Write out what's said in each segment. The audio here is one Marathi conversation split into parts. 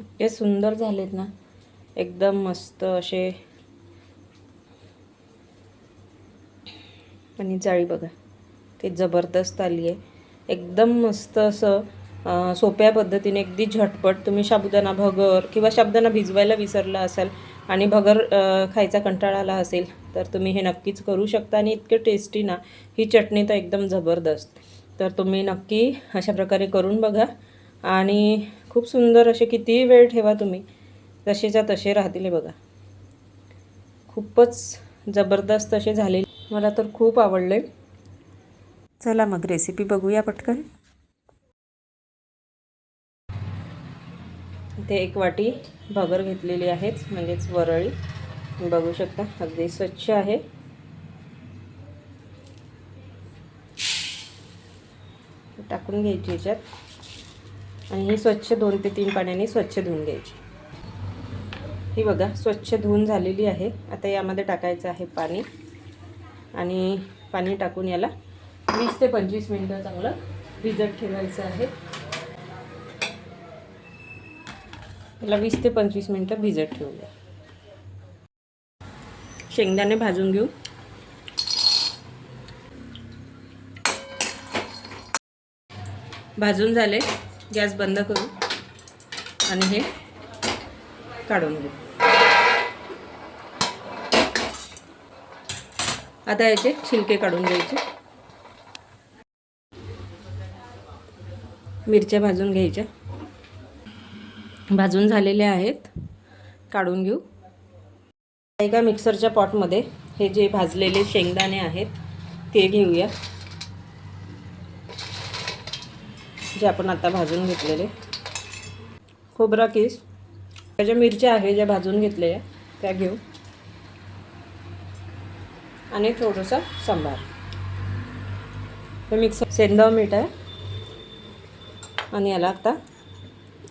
इतके सुंदर झालेत ना. एकदम मस्त असे. आणि जाळी बघा. ते जबरदस्त आली आहे एकदम मस्त असं सोप्या पद्धतीने अगदी झटपट तुम्ही साबुदाणा भगर किंवा साबुदाणा भिजवायला विसरला असाल आणि भगर खायचा कंटाळा आला असेल तर तुम्ही हे नक्कीच करू शकता आणि इतके टेस्टी ना ही चटणी तर एकदम जबरदस्त. तर तुम्ही नक्की अशा प्रकारे करून बघा. आणि खूप सुंदर असे कितीही वेळ ठेवा तुम्ही. तसेच्या तसे राहतील हे बघा. खूपच जबरदस्त असे झाले मला तर खूप आवडले. चला मग रेसिपी बघूया पटकन. इथे एक वाटी भगर घेतलेली आहेच म्हणजेच वरळी. बघू शकता अगदी स्वच्छ आहे. टाकून घ्यायची याच्यात. आणि ही स्वच्छ दोन ते तीन पाण्याने स्वच्छ धुवून घ्यायची. ही बघा स्वच्छ धुवून झालेली आहे. आता यामध्ये टाकायचं आहे पाणी. आणि पाणी टाकून याला वीस ते पंचवीस मिनटं चांगलं भिजत ठेवायचं आहे. याला वीस ते पंचवीस मिनटं भिजत ठेवूया शेंगदाणे भाजून घेऊ. भाजून झाले. गॅस बंद करू आणि हे काढून घेऊ. आता याचे छिलके काढून घ्यायचे. मिरच्या भाजून घ्यायच्या. भाजून झालेल्या आहेत. काढून घेऊ. एका मिक्सरच्या पॉटमध्ये हे जे भाजलेले शेंगदाणे आहेत ते घेऊया. जे आपण आता भाजून घेतलेले. खोबरा किस. ज्या मिरच्या आहे ज्या भाजून घेतलेल्या त्या घेऊ. आणि थोडंसं सांबार. हे मिक्स सेंदव मीठ आहे. आणि याला आता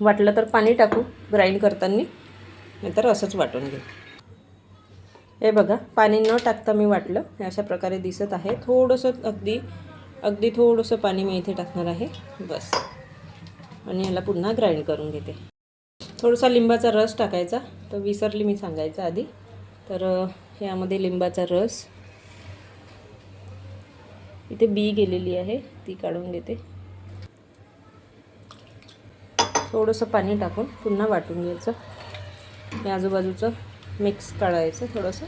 वाटलं तर पाणी टाकू ग्राइंड करताना नाहीतर असंच वाटून घेऊ. हे बघा पाणी न टाकता मी वाटलं हे अशा प्रकारे दिसत आहे. थोडंसं अगदी अगदी थोडंसं पाणी मी इथे टाकणार आहे. बस. आणि याला पुन्हा ग्राइंड करून घेते. थोडासा लिंबाचा रस टाकायचा. तर विसरली मी सांगायचं आधी. तर ह्यामध्ये यामध्ये लिंबाचा रस. इथे बी गेलेली आहे. ती काढून घेते. थोडंसं पाणी टाकून पुन्हा वाटून घ्यायचं. हे आजूबाजूचं मिक्स काढायचं थोडंसं.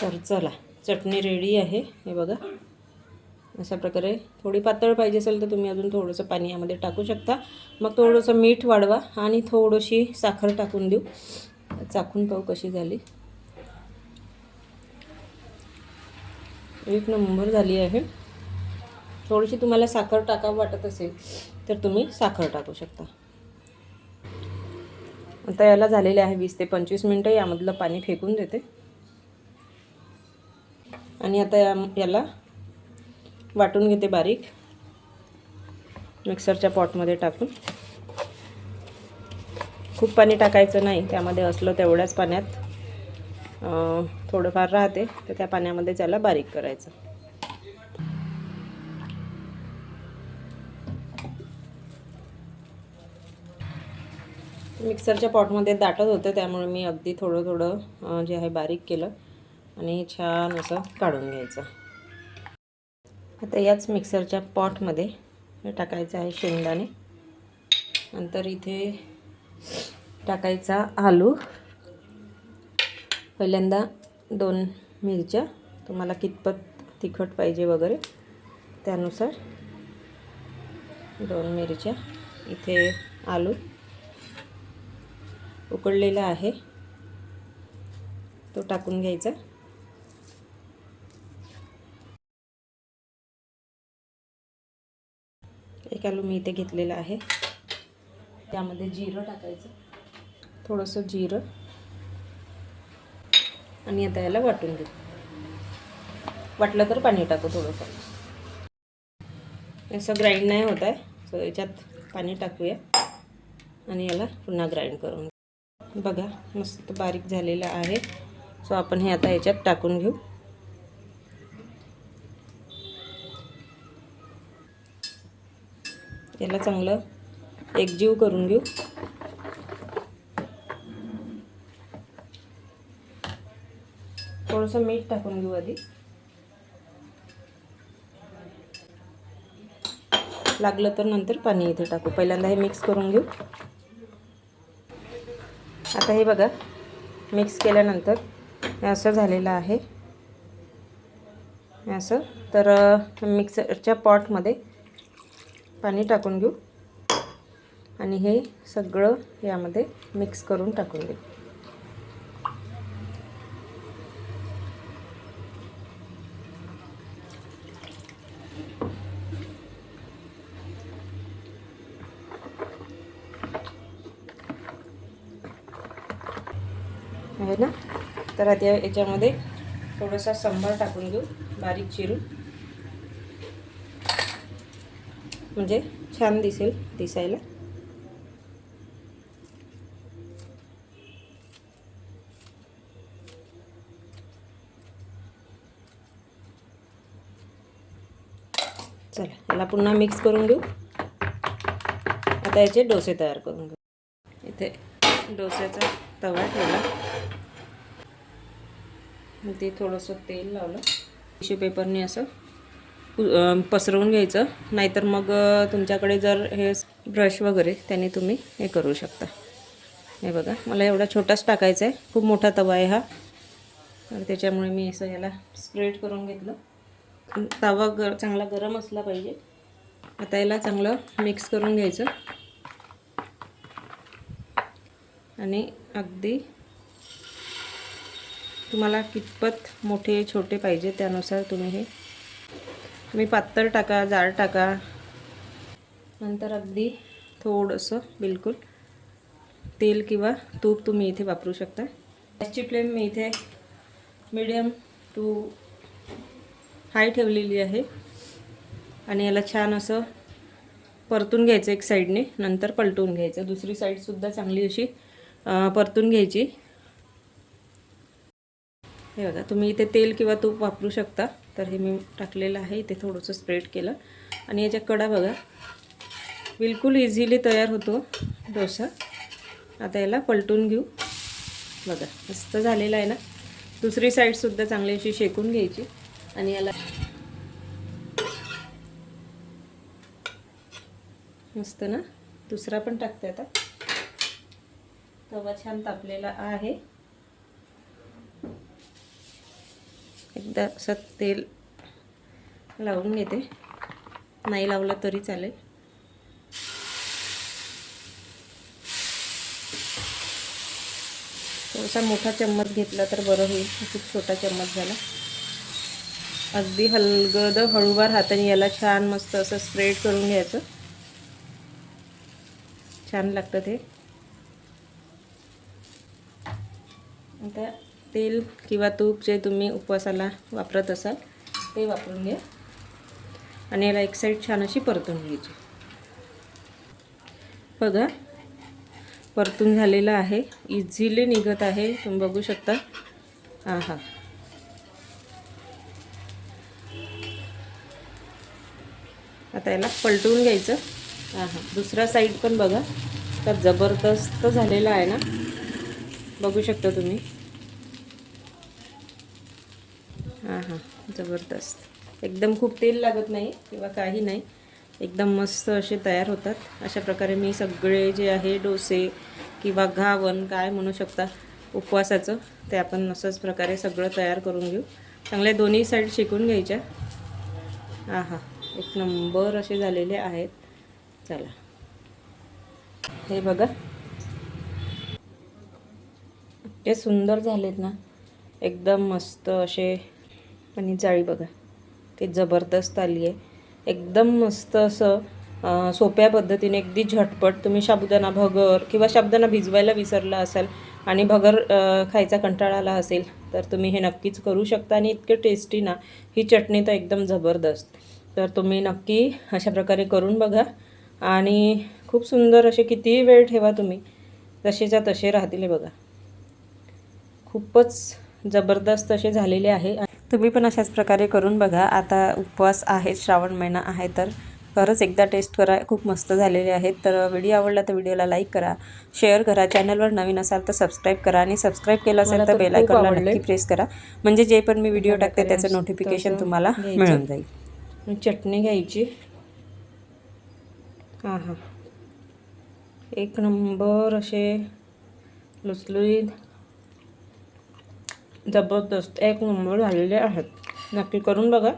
तर चला चटणी रेडी आहे. हे बघा. अशा प्रकारे थोडी पातळ पाहिजे असेल तर तुम्ही अजून थोडंसं पाणी यामध्ये टाकू शकता. मग थोडंसं मीठ वाढवा आणि थोडीशी साखर टाकून देऊ. चाखून पाहू कशी झाली. एक नंबर झाली आहे. थोडीशी तुम्हाला साखर टाकावं वाटत असेल तर तुम्ही साखर टाकू शकता. आता याला झालेले आहे वीस ते पंचवीस मिनटं. यामधलं पाणी फेकून देते. आणि आता याला वाटून घेते बारीक. मिक्सरच्या पॉटमध्ये टाकून. खूप पाणी टाकायचं नाही त्यामध्ये असलं तेवढ्याच पाण्यात. थोडंफार राहते तर त्या पाण्यामध्ये त्याला बारीक करायचं. मिक्सरच्या पॉटमध्ये दाटत होतं त्यामुळे मी अगदी थोडं थोडं जे आहे बारीक केलं. आणि छान असं काढून घ्यायचं. आता याच मिक्सरच्या पॉटमध्ये टाकायचं आहे शेंगदाणे. नंतर इथे टाकायचा आलू. पहिल्यांदा दोन मिरच्या. तुम्हाला कितपत तिखट पाहिजे वगैरे त्यानुसार दोन मिरच्या. इथे आलू उकडलेला आहे. तो टाकून घ्यायचा. एक आलू मी इथे घेतलेला आहे. त्यामध्ये जिरं टाकायचं. थोडंसं जिरं. आणि आता याला वाटून घेऊ. वाटलं तर पाणी टाकू थोडंसं. असं ग्राइंड नाही होत आहे. सो याच्यात पाणी टाकूया. आणि याला पुन्हा ग्राइंड करून बघा मस्त बारीक झालेलं आहे. सो आपण हे आता याच्यात टाकून घेऊ. याला चांगलं एकजीव करून घेऊ. थोडंसं मीठ टाकून घेऊ आधी. लागलं तर नंतर पाणी इथे टाकू. पहिल्यांदा हे मिक्स करून घेऊ. आता हे बघा मिक्स केल्यानंतर हे असं झालेलं आहे. असं. तर मिक्सरच्या पॉटमध्ये पाणी टाकून घेऊ. आणि हे सगळं यामध्ये मिक्स करून टाकून घेऊ आहे ना? तर आता याच्यामध्ये थोडासा सांबार टाकून घेऊ. बारीक चिरून. म्हणजे छान दिसेल दिसायला. चला याला पुन्हा मिक्स करून घेऊ. आता याचे डोसे तयार करून घेऊ. इथे डोस्याचा तवा ठेवला. मग ते थोडंसं तेल लावलं. टिश्यू पेपरने असं पसरवून घ्यायचं. नाहीतर मग तुमच्याकडे जर हे ब्रश वगैरे त्याने तुम्ही हे करू शकता. हे बघा मला एवढा छोटाच टाकायचा आहे. खूप मोठा तवा आहे हा. तर त्याच्यामुळे मी असं याला स्प्रेड करून घेतलं. तवा गर चांगला गरम असला पाहिजे. आता याला चांगलं मिक्स करून घ्यायचं. आणि अगदी तुम्हाला कितपत मोठे छोटे पाहिजे त्यानुसार तुम्ही हे तुम्ही पातळ टाका जाड टाका. नंतर अगदी थोडंसं बिलकुल तेल किंवा तूप तुम्ही इथे वापरू शकता. गॅसची फ्लेम मी इथे मीडियम टू हाय ठेवलेली आहे. आणि याला छान असं परतून घ्यायचं एक साईडने नंतर पलटून घ्यायचं. दुसरी साईडसुद्धा चांगली अशी परतून घ्यायची. हे बघा तुम्ही इथे तेल किंवा तूप वापरू शकता. तर हे मी टाकलेलं आहे इथे थोडंसं स्प्रेड केलं. आणि याच्या कडा बघा बिलकुल इझिली तयार होतो डोसा. आता याला पलटून घेऊ. बघा मस्त झालेला आहे ना. दुसरी साईडसुद्धा चांगली अशी शेकून घ्यायची. आणि याला मस्त ना दुसरा पण टाकते आता. तवा छान तापलेला आहे. एकदा असं तेल लावून घेते. नाही लावलं तरी चालेल. थोडासा मोठा चम्मच घेतला तर बरं होईल. खूप छोटा चम्मच झाला. अगदी हलगद हळूवार हाताने याला छान मस्त असं स्प्रेड करून घ्यायचं. छान लागतं ते. आता तेल किंवा तूप जे तुम्ही उपवासाला वापरत असाल ते वापरून घ्या. आणि याला एक साईड छान अशी परतून घ्यायची. बघा परतून झालेलं आहे. इझिली निघत आहे. तुम्ही बघू शकता. हां हां आता याला पलटवून घ्यायचं. हां हां दुसरा साईड पण बघा. तर जबरदस्त झालेला आहे ना. बघू शकता तुम्ही. हां हां जबरदस्त. एकदम खूप तेल लागत नाही किंवा काही नाही. एकदम मस्त असे तयार होतात. अशा प्रकारे मी सगळे जे आहे डोसे किंवा घावन काय म्हणू शकता उपवासाचं ते आपण असंच प्रकारे सगळं तयार करून घेऊ. चांगल्या दोन्ही साईड शिकून घ्यायच्या. हां हां एक नंबर असे झालेले आहेत. चला. हे बघा. इतके सुंदर झालेत ना. एकदम मस्त असे आणि जाळी बघा. ती जबरदस्त आली आहे. एकदम मस्त असं सोप्या पद्धतीने अगदी झटपट तुम्ही साबुदाणा भगर किंवा साबुदाणा भिजवायला विसरला असाल आणि भगर खायचा कंटाळा आला असेल तर तुम्ही हे नक्कीच करू शकता आणि इतके टेस्टी ना ही चटणी तर एकदम जबरदस्त. तर तुम्ही नक्की अशा प्रकारे करून बघा आणि खूप सुंदर असे कितीही वेळ ठेवा तुम्ही जसेच्या तसे राहतील बघा. खूपच जबरदस्त असे झालेले आहे. तुम्ही पण अशाच प्रकारे करून बघा. आता उपवास आहे श्रावण महिना आहे तर खरंच एकदा टेस्ट करा. खूप मस्त झालेले आहेत. तर व्हिडिओ आवडला तर व्हिडिओला लाईक करा. शेअर करा. चॅनलवर नवीन असाल तर सबस्क्राईब करा. आणि सबस्क्राईब केलं असेल तर बेल आयकॉनला. नक्की प्रेस करा. म्हणजे जे पण मी व्हिडिओ टाकते त्याचं नोटिफिकेशन तुम्हाला. मिळून जाईल. चटणी घ्यायची. हां हां. एक नंबर असे लुसलुईत. जबरदस्त एक नंबर झालेले आहेत. नक्की करून बघा.